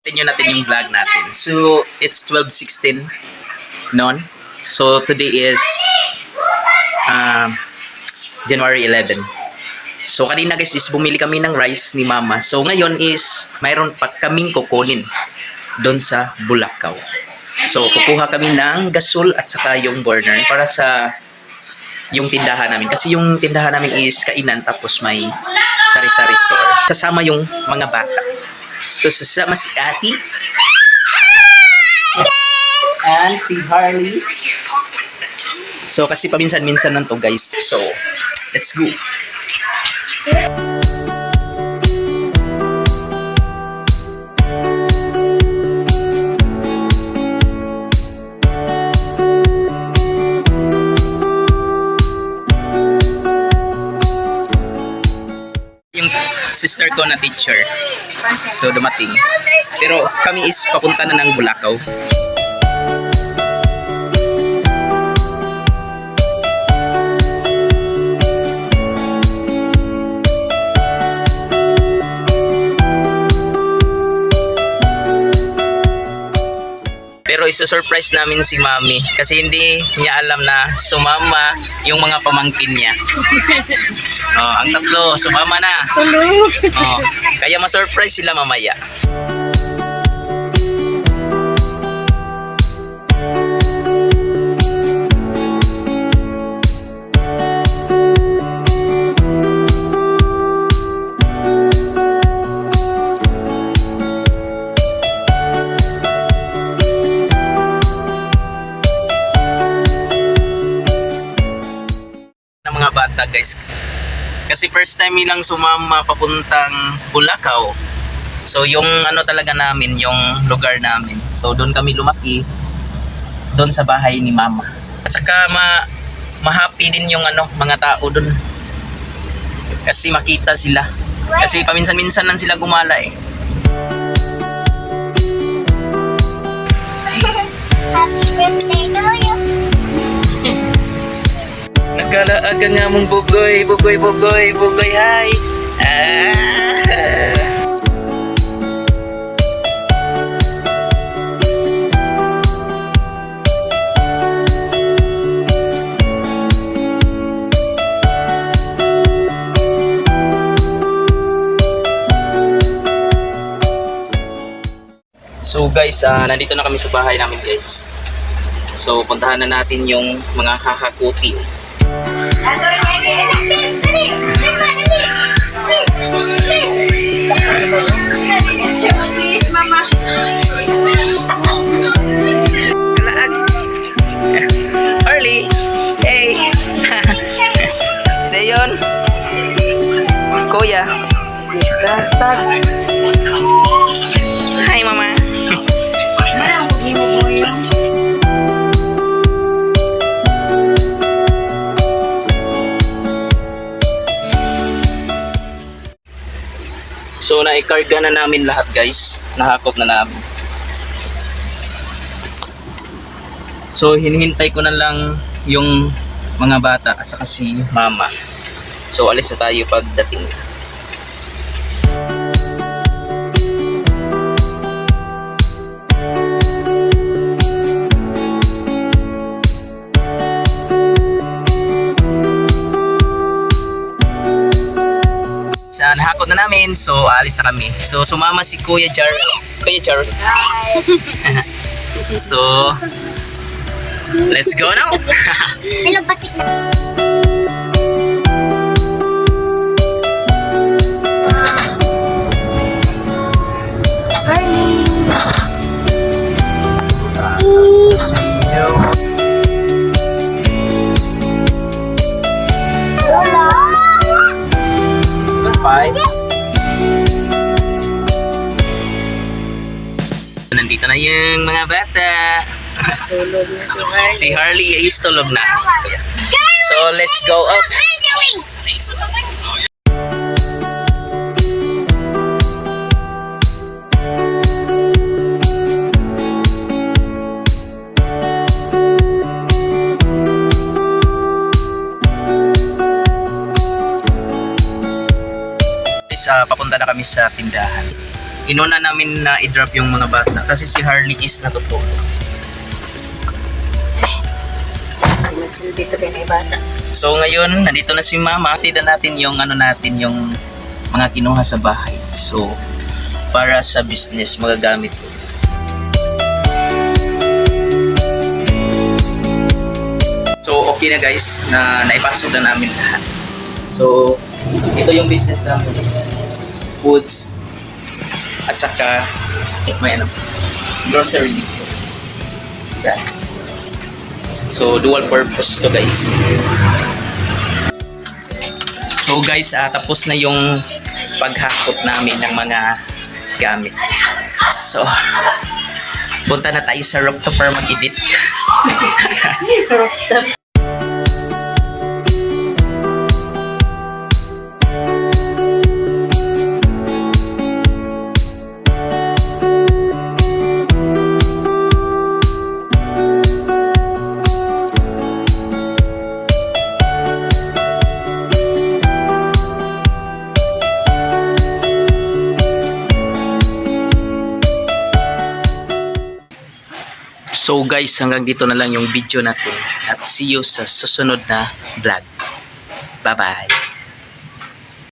continue natin yung vlog natin. So, it's 12.16 noon. So, today is um, January 11. So, kanina guys is bumili kami ng rice ni mama. So, ngayon is mayroon pa kaming kukunin doon sa Bulacau. So, kukuha kami ng gasol at saka yung burner para sa yung tindahan namin. Kasi yung tindahan namin is kainan tapos may sari-sari store. Kasama yung mga bata. So, sasama si Ati. And si Harley. So, kasi paminsan-minsan lang to guys. So, let's go. Yung sister ko na teacher. So, dumating. Pero kami is papunta na ng Bulacau. Pero isa-surprise namin si Mami kasi hindi niya alam na sumama yung mga pamangkin niya. Oh, ang tatlo, sumama na. Oh, kaya ma-surprise sila mamaya. Bata guys. Kasi first time nilang sumama papuntang Bulacau. So yung ano talaga namin, yung lugar namin. So doon kami lumaki. Doon sa bahay ni mama. At saka ma ma-happy din yung ano, mga tao doon. Kasi makita sila. Kasi paminsan-minsan lang sila gumala eh. Nagkalaaga nga mong bugoy, bugoy, bugoy, bugoy, hi! So guys, ah, nandito na kami sa bahay namin guys. So puntahan na natin yung mga hahakutin. Gagawin natin. Please, dali. Please, please. Please, mama. Kalaag. Harley. Hey. Seyon. Kuya. Hi, mama. Naikarga na namin lahat, guys. Nahakot na namin. So, hinihintay ko na lang yung mga bata at saka si mama. So, alis na tayo pagdating. Nahakot na namin, so alis na kami. So, sumama si Kuya Jar. Kuya Jar. so, let's go now. Hello, batik na. Na yung mga bata. si Harley ay tulog na. So, let's go out. Guys, ah, papunta na kami sa tindahan. Inuna namin na i-drop yung mga bata kasi si Harley is natutulog. Magsilbi to din ay bata. So ngayon, nandito na si Mama. Tida natin yung ano natin, yung mga kinuha sa bahay. So, para sa business, magagamit ko. So, okay na guys, na naipasok na namin lahat. So, ito yung business namin. Foods, at saka may ano, grocery dito. Diyan. So, dual purpose to guys. So guys, ah, tapos na yung paghakot namin ng mga gamit. So, punta na tayo sa rooftop para mag-edit. So guys, hanggang dito na lang yung video natin at see you sa susunod na vlog. Bye-bye!